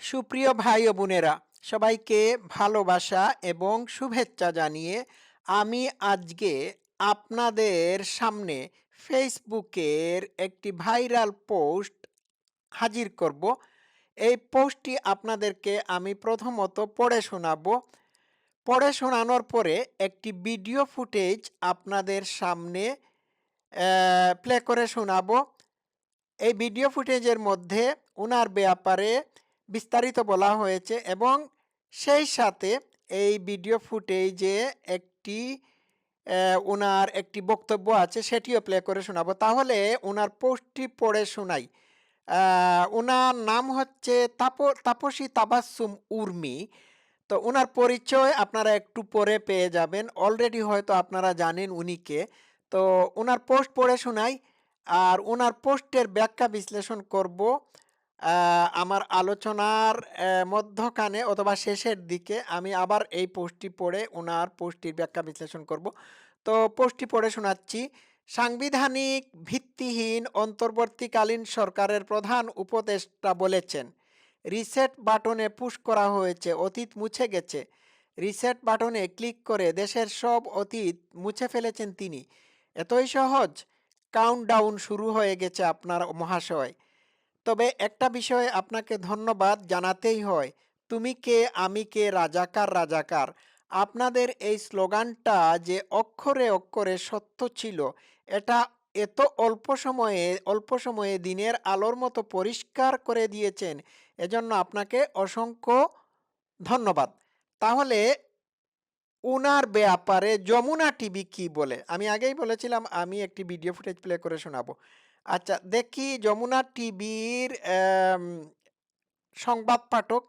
সুপ্রিয় ভাই ও বোনেরা, সবাইকে ভালোবাসা এবং শুভেচ্ছা জানিয়ে আমি আজকে আপনাদের সামনে ফেসবুকের একটি ভাইরাল পোস্ট হাজির করব। এই পোস্টটি আপনাদেরকে আমি প্রথমত পড়ে শোনাবো। পড়ে শোনানোর পরে একটি ভিডিও ফুটেজ আপনাদের সামনে প্লে করে শোনাবো। এই ভিডিও ফুটেজের মধ্যে ওনার ব্যাপারে বিস্তারিত বলা হয়েছে এবং সেই সাথে এই ভিডিও ফুটেজে একটি ওনার একটি বক্তব্য আছে, সেটিও প্লে করে শোনাবো। তাহলে ওনার পোস্টটি পড়ে শোনাই। ওনার নাম হচ্ছে তাপ, তাপসী তাবাসুম উর্মি। তো ওনার পরিচয় আপনারা একটু পরে পেয়ে যাবেন। অলরেডি হয়তো আপনারা জানেন উনিকে তো ওনার পোস্ট পড়ে শোনাই। আর ওনার পোস্টের ব্যাখ্যা বিশ্লেষণ করব। আমার আলোচনার মধ্যখানে অথবা শেষের দিকে আমি আবার এই পোস্টটি পড়ে ওনার পোস্টটির ব্যাখ্যা বিশ্লেষণ করব। তো পোস্টটি পড়ে শোনাচ্ছি, সাংবিধানিক ভিত্তিহীন অন্তর্বর্তীকালীন সরকারের প্রধান উপদেষ্টা বলেছেন, রিসেট বাটনে পুশ করা হয়েছে, অতীত মুছে গেছে। রিসেট বাটনে ক্লিক করে দেশের সব অতীত মুছে ফেলেছেন তিনি। এতই সহজ? কাউন্টডাউন শুরু হয়ে গেছে আপনার মহাশয়। তবে একটা বিষয়ে আপনাকে ধন্যবাদ জানাতেই হয়, তুমি কে, আমি কে, রাজাকার রাজাকার? আপনাদের এই স্লোগানটা যে অক্ষরে অক্ষরে সত্য ছিল, এটা এত অল্প সময়ে অল্প সময়ে দিনের আলোর মতো পরিষ্কার করে দিয়েছেন, এজন্য আপনাকে অসংখ্য ধন্যবাদ। তাহলে উনার ব্যাপারে যমুনা টিভি কি বলে? আমি আগেই বলেছিলাম, আমি একটি ভিডিও ফুটেজ প্লে করে শোনাবো। আচ্ছা দেখি যমুনা টিভির সংবাদ পাঠক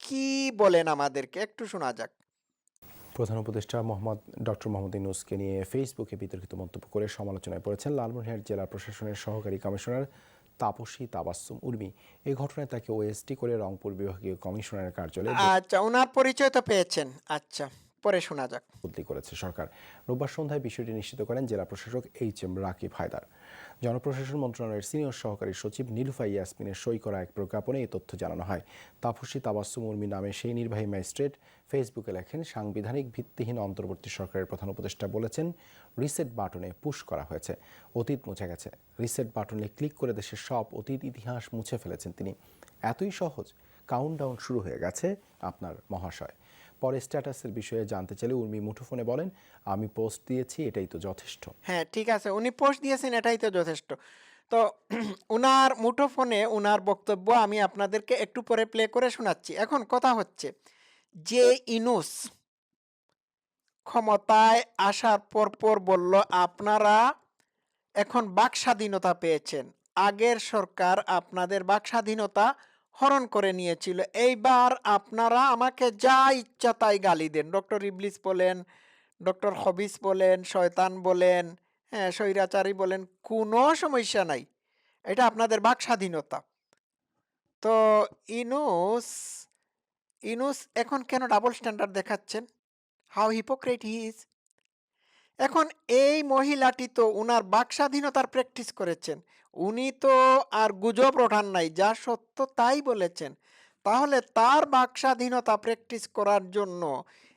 কি বলেন আমাদেরকে? একটু শোনা যাক। প্রধান উপদেষ্টা মোহাম্মদ ডক্টর মোহাম্মদ ইউনুসকে নিয়ে ফেসবুকে বিতর্কিত মন্তব্য করে সমালোচনায় পড়েছেন লালমনিরহাট জেলা প্রশাসনের সহকারী কমিশনার তাপসী তাবাসসুম উর্মি। এই ঘটনায় তাকে ওএসটি করে রংপুর বিভাগীয় কমিশনারের কার্যালয়ে আচ্ছা ওনার পরিচয় তো পেয়েছেন। আচ্ছা। পরে শোনা যাক। বদলি করেছে সরকার। রোববার সন্ধ্যায় বিষয়টি নিশ্চিত করেন জেলা প্রশাসক এইচ এম রাকিব হায়দার। জনপ্রশাসন মন্ত্রণালয়ের সিনিয়র সহকারী সচিব নীলুফা ইয়াসমিনের সই করা এক প্রজ্ঞাপনে এই তথ্য জানানো হয়। তাপসী তাবাসসুম উর্মি নামে সেই নির্বাহী ম্যাজিস্ট্রেট ফেসবুকে লেখেন, সাংবিধানিক ভিত্তিহীন অন্তর্বর্তী সরকারের প্রধান উপদেষ্টা বলেছেন, রিসেট বাটনে পুশ করা হয়েছে। অতীত মুছে গেছে। রিসেট বাটনে ক্লিক করে দেশের সব অতীত ইতিহাস মুছে ফেলেছেন তিনি। এতই সহজ। কাউন্টডাউন শুরু হয়ে গেছে আপনার মহাশয়। পরে স্ট্যাটাসের বিষয়ে জানতে চাইলে উর্মি মুঠোফোনে বলেন, আমি পোস্ট দিয়েছি, এটাই তো যথেষ্ট। হ্যাঁ ঠিক আছে, উনি পোস্ট দিয়েছেন, এটাই তো যথেষ্ট। তো উনার মুঠোফোনে উনার বক্তব্য আমি আপনাদেরকে একটু পরে প্লে করে শোনাচ্ছি। এখন কথা হচ্ছে, যে ইনুস ক্ষমতায় আসার পর পর বলল, আপনারা এখন বাক স্বাধীনতা পেয়েছেন। আগের সরকার আপনাদের বাক স্বাধীনতা হরণ করে নিয়েছিল। এইবার আপনারা আমাকে যা ইচ্ছা তাই গালি দেন। ডক্টর ইবলিস বলেন, ডক্টর হবিস বলেন, শয়তান বলেন হ্যাঁ স্বৈরাচারী বলেন, কোনো সমস্যা নাই। এটা আপনাদের বাক স্বাধীনতা। তো ইনুস ইনুস এখন কেন ডাবল স্ট্যান্ডার্ড দেখাচ্ছেন? হাউ হিপোক্রেট হি ইজ এখন এই মহিলাটি তো উনার বাকস্বাধীনতার প্র্যাকটিস করেছেন। উনি তো আর গুজব রঠান নাই, যা সত্য তাই বলেছেন। তাহলে তার বাক স্বাধীনতা প্র্যাকটিস করার জন্য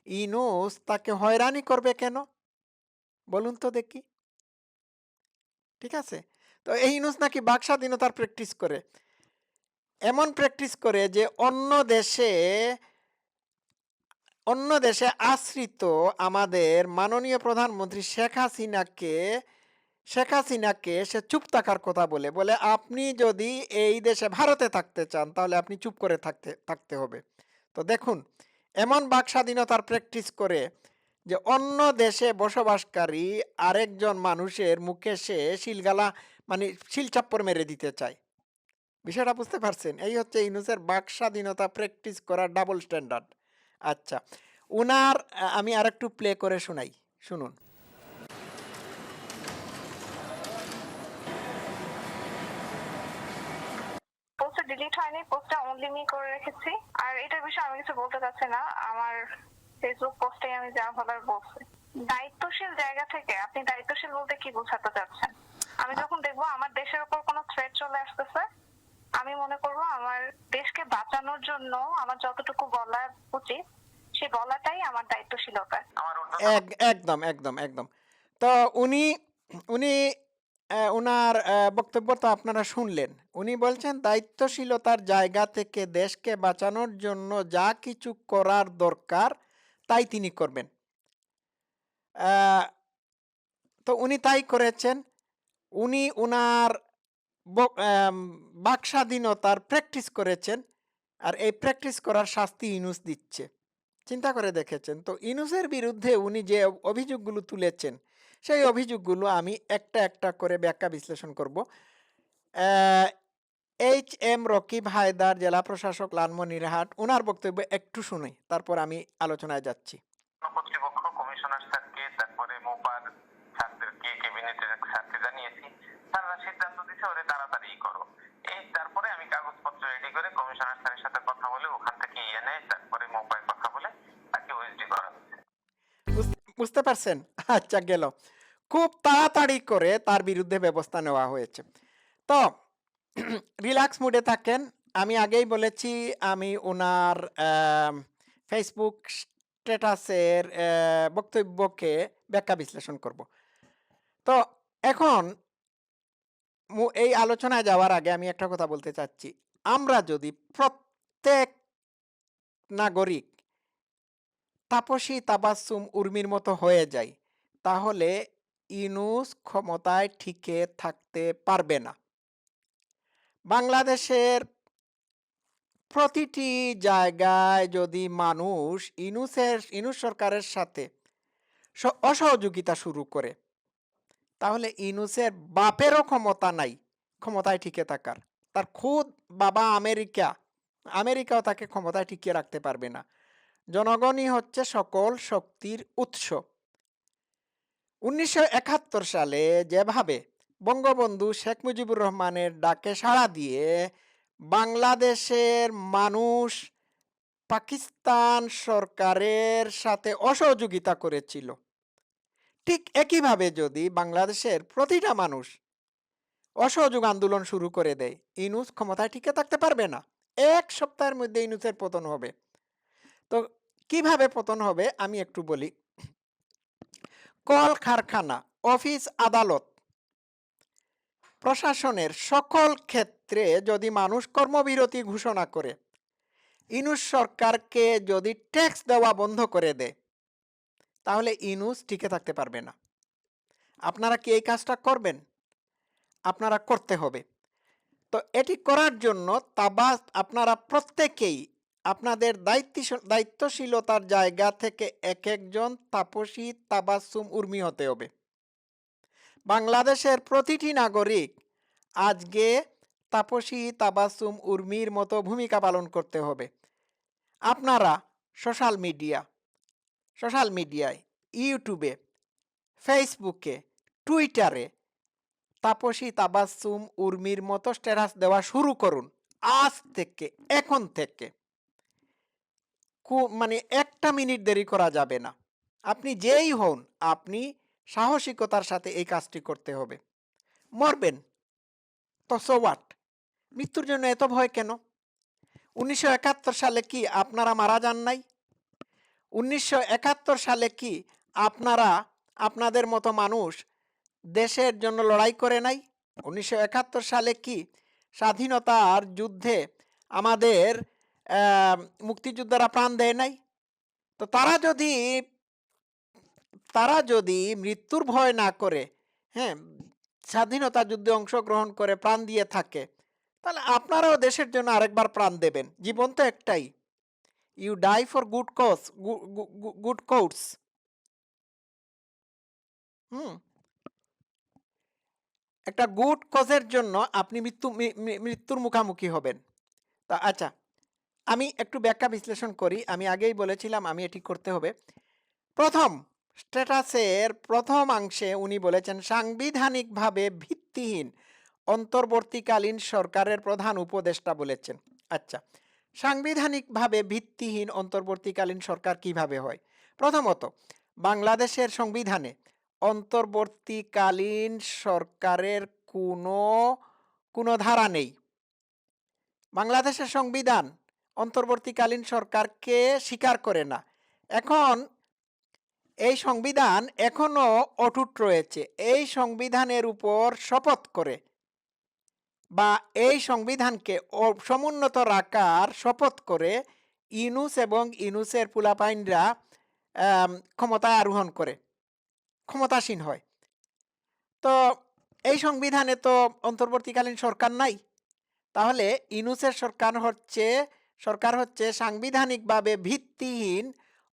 ইনুস তাকে হয়রানি করবে কেন? বলুন তো দেখি। ঠিক আছে? তো এই ইনুস নাকি বাক স্বাধীনতার প্র্যাকটিস করে। এমন প্র্যাকটিস করে যে অন্য দেশে অন্য দেশে আশ্রিত আমাদের মাননীয় প্রধানমন্ত্রী শেখ হাসিনাকে শেখ হাসিনাকে সে চুপ থাকার কথা বলে বলে আপনি যদি এই দেশে ভারতে থাকতে চান, তাহলে আপনি চুপ করে থাকতে থাকতে হবে। তো দেখুন, এমন বাক স্বাধীনতার প্র্যাকটিস করে যে অন্য দেশে বসবাসকারী আরেকজন মানুষের মুখে সে শিলগালা মানে শিলচাপ্পর মেরে দিতে চায়। বিষয়টা বুঝতে পারছেন? এই হচ্ছে ইনুসের বাক স্বাধীনতা প্র্যাকটিস করার ডাবল স্ট্যান্ডার্ড আচ্ছা উনার আমি আর একটু প্লে করে শোনাই শুনুন। পোস্টটা ডিলিট হয়নি পোস্টটা অনলি মি করে রেখেছি। আর এটার বিষয়ে আমি কিছু বলতে চাচ্ছি না আমার ফেসবুক পোস্টে আমি যা বলার বলছি। দায়িত্বশীল জায়গা থেকে আপনি দায়িত্বশীল বলতে কি বোঝাতে চাচ্ছেন? আমি যখন দেখব আমার দেশের উপর কোনো থ্রেট চলে আসতেছে আমি মনে করব আমার দেশকে বাঁচানোর জন্য আমার যতটুকু বলা উচিত সে বলাটাই আমার দায়িত্বশীলতা আমার এক- একদম একদম একদম। তো উনি উনি ওনার বক্তব্য তো আপনারা শুনলেন। উনি বলছেন দায়িত্বশীলতার জায়গা থেকে দেশকে বাঁচানোর জন্য যা কিছু করার দরকার তাই তিনি করবেন। তো উনি তাই করেছেন। উনি উনার ব- আম, প্র্যাকটিস করেছেন আর এই প্র্যাকটিস করার শাস্তি ইনুস দিচ্ছে। চিন্তা করে দেখেছেন? তো ইনুসের বিরুদ্ধে উনি যে অভিযোগগুলো তুলেছেন সেই অভিযোগগুলো আমি একটা একটা করে ব্যাখ্যা বিশ্লেষণ করব। এইচ এম রকিব হায়দার জেলা প্রশাসক লালমনিরহাট ওনার বক্তব্য একটু শুনে তারপর আমি আলোচনায় যাচ্ছি কর্তৃপক্ষ কমিশনার স্যারকে তারপরে মোপার স্যারদেরকে ক্যাবিনেটের স্যারকে জানিয়েছি তারা সিদ্ধান্ত দিছে ওরে তাড়াতাড়ি করো এই তারপরে আমি কাগজপত্র রেডি করে কমিশনার স্যারের সাথে কথা বলে ওখান থেকে এনে তারপরে মোপায় কথা বলে তাকে ওএসডি করা হয়েছে বুঝ- বুঝতে পারছেন? আচ্ছা গেল। খুব তাড়াতাড়ি করে তার বিরুদ্ধে ব্যবস্থা নেওয়া হয়েছে। তো, রিল্যাক্স মুডে থাকেন। আমি আগেই বলেছি, আমি ওনার ফেসবুক স্ট্যাটাসের বক্তব্যকে ব্যাখ্যা বিশ্লেষণ করব। তো, এখন এই আলোচনায় যাওয়ার আগে আমি একটা কথা বলতে চাচ্ছি। আমরা যদি প্রত্যেক নাগরিক তাপসী তাবাসুম উর্মির মতো হয়ে যায়। তাহলে ইনুস ক্ষমতায় ঠিকে থাকতে পারবে না। বাংলাদেশের প্রতিটি জায়গায় যদি মানুষ ইনুসের, ইনুস সরকারের সাথে অসহযোগিতা শুরু করে, তাহলে ইনুসের বাপেরও ক্ষমতা নাই, ক্ষমতায় টিকে থাকার। তার খুদ বাবা আমেরিকা, আমেরিকাও তাকে ক্ষমতায় টিকিয়ে রাখতে পারবে না। জনগণই হচ্ছে সকল শক্তির উৎস। উনিশশো একাত্তর সালে যেভাবে বঙ্গবন্ধু শেখ মুজিবুর রহমানের ডাকে সাড়া দিয়ে বাংলাদেশের মানুষ পাকিস্তান সরকারের সাথে অসহযোগিতা করেছিল, ঠিক একইভাবে যদি বাংলাদেশের প্রতিটা মানুষ অসহযোগ আন্দোলন শুরু করে দেয়, ইনুস ক্ষমতায় টিকে থাকতে পারবে না। এক সপ্তাহের মধ্যে ইনুসের পতন হবে। তো কীভাবে পতন হবে আমি একটু বলি। কল কারখানা অফিস আদালত, প্রশাসনের সকল ক্ষেত্রে যদি মানুষ কর্মবিরতি ঘোষণা করে, ইনুস সরকারকে যদি ট্যাক্স দেওয়া বন্ধ করে দেয়, তাহলে ইনুস টিকে থাকতে পারবে না। আপনারা কি এই কাজটা করবেন? আপনারা করতে হবে। তো এটি করার জন্য তাবা আপনারা প্রত্যেকেই আপনাদের দায়িত্ব দায়িত্বশীলতার জায়গা থেকে এক একজন তাপসী তাবাসুম উর্মি হতে হবে। বাংলাদেশের প্রতিটি নাগরিক আজকে তাপসী তাবাসুম উর্মির মতো ভূমিকা পালন করতে হবে। আপনারা সোশ্যাল মিডিয়া, সোশ্যাল মিডিয়ায়, ইউটিউবে, ফেসবুকে, টুইটারে তাপসী তাবাসুম উর্মির মতো স্ট্যাটাস দেওয়া শুরু করুন। আজ থেকে, এখন থেকে। মানে একটা মিনিট দেরি করা যাবে না। আপনি যেই হন, আপনি সাহসিকতার সাথে এই কাজটি করতে হবে। মরবেন। তো সো হোয়াট মৃত্যুর জন্য এত ভয় কেন? উনিশশো একাত্তর সালে কি আপনারা মারা যান নাই? উনিশশো একাত্তর সালে কি আপনারা, আপনাদের মতো মানুষ দেশের জন্য লড়াই করে নাই? উনিশশো একাত্তর সালে কি স্বাধীনতার যুদ্ধে আমাদের মুক্তিযোদ্ধারা প্রাণ দেয় নাই। তো তারা যদি তারা যদি মৃত্যুর ভয় না করে হ্যাঁ স্বাধীনতা যুদ্ধে অংশগ্রহণ করে প্রাণ দিয়ে থাকে, তাহলে আপনারাও দেশের জন্য আরেকবার প্রাণ দেবেন। জীবন তো একটাই you die for good cause good course hmm. একটা গুড কজের জন্য আপনি মৃত্যু মৃত্যুর মুখামুখি হবেন। তা আচ্ছা আমি একটু ব্যাখ্যা বিশ্লেষণ করি। আমি আগেই বলেছিলাম আমি এটি করতে হবে। প্রথম স্ট্যাটাসের প্রথম অংশে উনি বলেছেন, সাংবিধানিকভাবে ভিত্তিহীন, অন্তর্বর্তীকালীন সরকারের প্রধান উপদেষ্টা বলেছেন। আচ্ছা সাংবিধানিকভাবে ভিত্তিহীন, অন্তর্বর্তীকালীন সরকার কীভাবে হয়? প্রথমত, বাংলাদেশের সংবিধানে অন্তর্বর্তীকালীন সরকারের কোনো কোনো ধারা নেই। বাংলাদেশের সংবিধান অন্তর্বর্তীকালীন সরকারকে স্বীকার করে না। এখন এই সংবিধান এখনও অটুট রয়েছে। এই সংবিধানের উপর শপথ করে বা এই সংবিধানকে সমুন্নত রাখার শপথ করে ইনুস এবং ইনুসের পুলাপাইনরা ক্ষমতায় আরোহণ করে, ক্ষমতাসীন হয়। তো এই সংবিধানে তো অন্তর্বর্তীকালীন সরকার নাই। তাহলে ইনুসের সরকার হচ্ছে সরকার হচ্ছে সাংবিধানিকভাবে ভিত্তিহীন,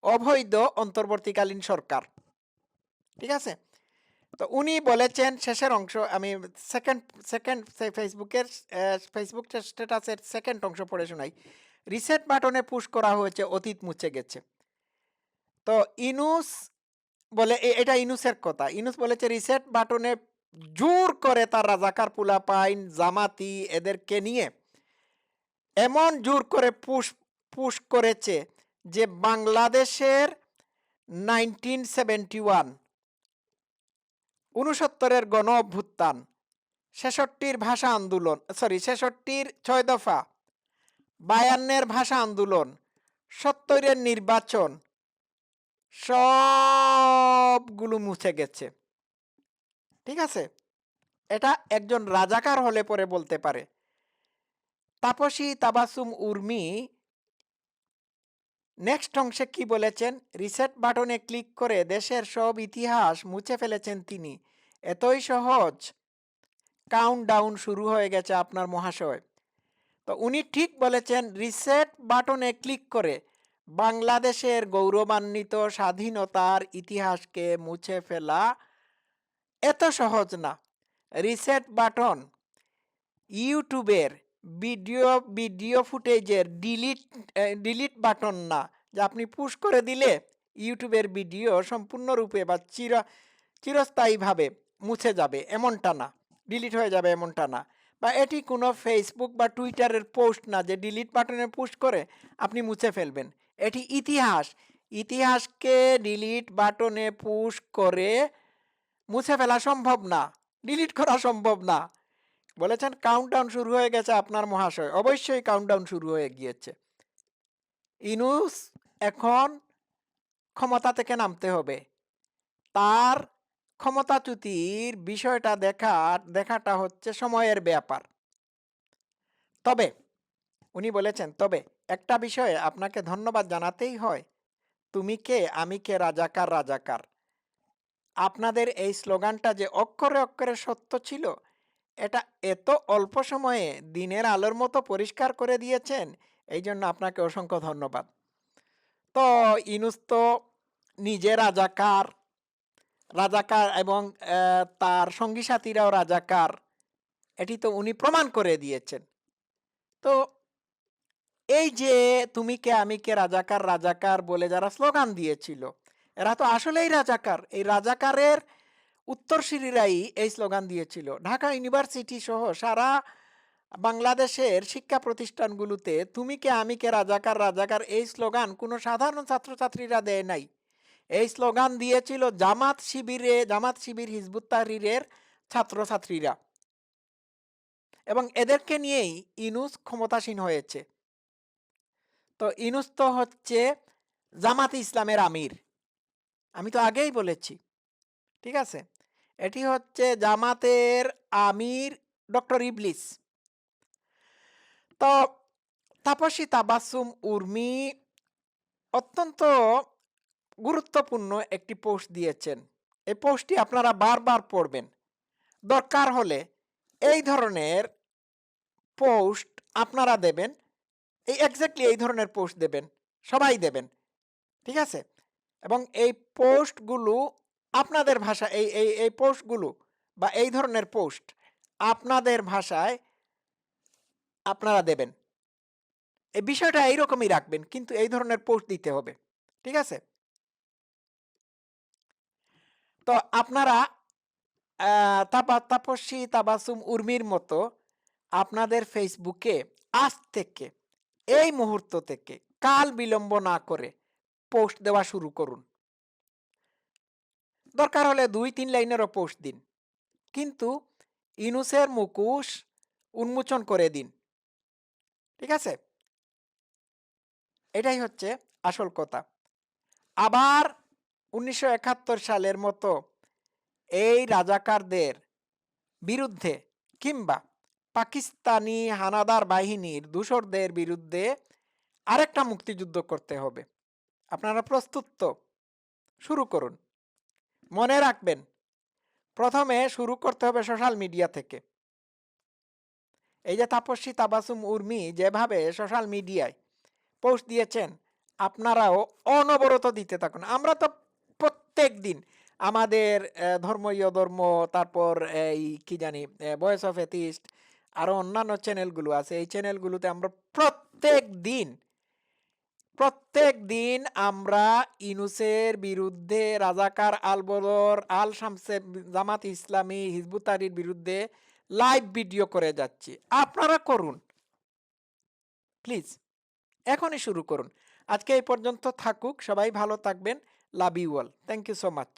অবৈধ, অন্তর্বর্তীকালীন সরকার। ঠিক আছে? তো উনি বলেছেন, শেষের অংশ, আমি সেকেন্ড সেকেন্ড ফেসবুকের ফেসবুক স্ট্যাটাসের সেকেন্ড অংশ পড়ে শোনাই। রিসেট বাটনে পুশ করা হয়েছে, অতীত মুছে গেছে। তো ইনুস বলে এটা ইনুসের কথা। ইনুস বলেছে রিসেট বাটনে জোর করে তার রাজাকার পুলাপাইন, জামাতি, এদেরকে নিয়ে এমন জোর করে পুশ পুশ করেছে যে বাংলাদেশের নাইনটিন সেভেন্টি ওয়ান উনসত্তরের গণ অভ্যুত্থান, ছেষট্টির ভাষা আন্দোলন সরি ছেষট্টির ছয় দফা, বায়ান্নের ভাষা আন্দোলন, সত্তরের নির্বাচন, সবগুলো মুছে গেছে। ঠিক আছে? এটা একজন রাজাকার হলে পরে বলতে পারে। তাপসী তাবাসুম উর্মি নেক্সট অংশে কি বলেছেন? রিসেট বাটনে ক্লিক করে দেশের সব ইতিহাস মুছে ফেলেছেন তিনি। এতই সহজ। কাউন্ট ডাউন শুরু হয়ে গেছে আপনার মহাশয়। তো উনি ঠিক বলেছেন, রিসেট বাটনে ক্লিক করে বাংলাদেশের গৌরবান্বিত স্বাধীনতার ইতিহাসকে মুছে ফেলা এত সহজ না। রিসেট বাটন ইউটিউবের ভিডিও ভিডিও ফুটেজের ডিলিট ডিলিট বাটন না, যে আপনি পুশ করে দিলে ইউটিউবের ভিডিও সম্পূর্ণরূপে বা চির, চিরস্থায়ীভাবে মুছে যাবে, এমনটা না ডিলিট হয়ে যাবে এমনটা না। বা এটি কোনো ফেসবুক বা টুইটারের পোস্ট না যে ডিলিট বাটনে পুশ করে আপনি মুছে ফেলবেন। এটি ইতিহাস, ইতিহাসকে ডিলিট বাটনে পুশ করে মুছে ফেলা সম্ভব না ডিলিট করা সম্ভব না। বলেছেন কাউন্টডাউন শুরু হয়ে গেছে আপনার মহাশয়। অবশ্যই কাউন্টডাউন শুরু হয়ে গিয়েছে। ইনুস এখন ক্ষমতা থেকে নামতে হবে। তার ক্ষমতাচ্যুতির বিষয়টা দেখা, দেখাটা হচ্ছে সময়ের ব্যাপার। তবে, উনি বলেছেন, তবে একটা বিষয়ে আপনাকে ধন্যবাদ জানাতেই হয়। তুমি কে? আমি কে? রাজাকার রাজাকার। আপনাদের এই স্লোগানটা যে অক্ষরে অক্ষরে সত্য ছিল এটা এত অল্প সময়ে দিনের আলোর মতো পরিষ্কার করে দিয়েছেন এই জন্য আপনাকে অসংখ্য ধন্যবাদ। তো ইনুস তো নিজে রাজাকার রাজাকার এবং তার সঙ্গী সাথীরাও রাজাকার, এটি তো উনি প্রমাণ করে দিয়েছেন। তো এই যে তুমি কে, আমি কে, রাজাকার রাজাকার বলে যারা স্লোগান দিয়েছিল, এরা তো আসলেই রাজাকার। এই রাজাকারের উত্তরসূরিরাই এই স্লোগান দিয়েছিল। ঢাকা ইউনিভার্সিটি সহ সারা বাংলাদেশের শিক্ষা প্রতিষ্ঠানগুলোতে তুমি কে, আমি কে, রাজাকার রাজাকার এই স্লোগান কোনো সাধারণ ছাত্রছাত্রীরা দেয় নাই। এই স্লোগান দিয়েছিল জামাত শিবিরে, জামাত শিবির হিজবুত তাহরিরের ছাত্রছাত্রীরা। এবং এদেরকে নিয়েই ইনুস ক্ষমতাসীন হয়েছে। তো ইনুস তো হচ্ছে জামাত ইসলামের আমির। আমি তো আগেই বলেছি। ঠিক আছে? এটি হচ্ছে জামাতের আমির ডক্টর ইবলিস। তো তাপসী তাবাসুম উর্মি অত্যন্ত গুরুত্বপূর্ণ একটি পোস্ট দিয়েছেন। এই পোস্টটি আপনারা বারবার পড়বেন। দরকার হলে এই ধরনের পোস্ট আপনারা দেবেন। এই এক্স্যাক্টলি এই ধরনের পোস্ট দেবেন। সবাই দেবেন। ঠিক আছে? এবং এই পোস্টগুলো আপনাদের ভাষা, এই এই এই পোস্টগুলো বা এই ধরনের পোস্ট আপনাদের ভাষায় আপনারা দেবেন। এই বিষয়টা এইরকমই রাখবেন, কিন্তু এই ধরনের পোস্ট দিতে হবে, ঠিক আছে? তো আপনারা তাপা তাপস্বী তাবাসুম উর্মির মতো আপনাদের ফেসবুকে আজ থেকে, এই মুহূর্ত থেকে কাল বিলম্ব না করে পোস্ট দেওয়া শুরু করুন। দরকার হলে দুই, তিন লাইনেরও পোস্ট দিন। কিন্তু ইনুসের মুকুশ উন্মোচন করে দিন। ঠিক আছে? এটাই হচ্ছে আসল কথা। আবার উনিশশো একাত্তর সালের মতো এই রাজাকারদের বিরুদ্ধে কিংবা পাকিস্তানি হানাদার বাহিনীর দূষরদের বিরুদ্ধে আরেকটা মুক্তিযুদ্ধ করতে হবে। আপনারা প্রস্তুত তো? শুরু করুন। মনে রাখবেন, প্রথমে শুরু করতে হবে সোশ্যাল মিডিয়া থেকে। এই যে তাপস্বী তাবাসুম উর্মি যেভাবে সোশ্যাল মিডিয়ায় পোস্ট দিয়েছেন, আপনারাও অনবরত দিতে থাকুন। আমরা তো প্রত্যেক দিন আমাদের ধর্মীয় ধর্ম, তারপর এই কি জানি ভয়েস অফ এথিস্ট আরও অন্যান্য চ্যানেলগুলো আছে, এই চ্যানেলগুলোতে আমরা প্রত্যেক দিন প্রত্যেক দিন আমরা ইনুসের বিরুদ্ধে রাজাকার আলবদর আল শামসে, জামাত ইসলামী হিজবুতারির বিরুদ্ধে লাইভ ভিডিও করে যাচ্ছি। আপনারা করুন। প্লিজ, এখনই শুরু করুন। আজকে এই পর্যন্ত থাকুক। সবাই ভালো থাকবেন। Love you all. Thank you so much.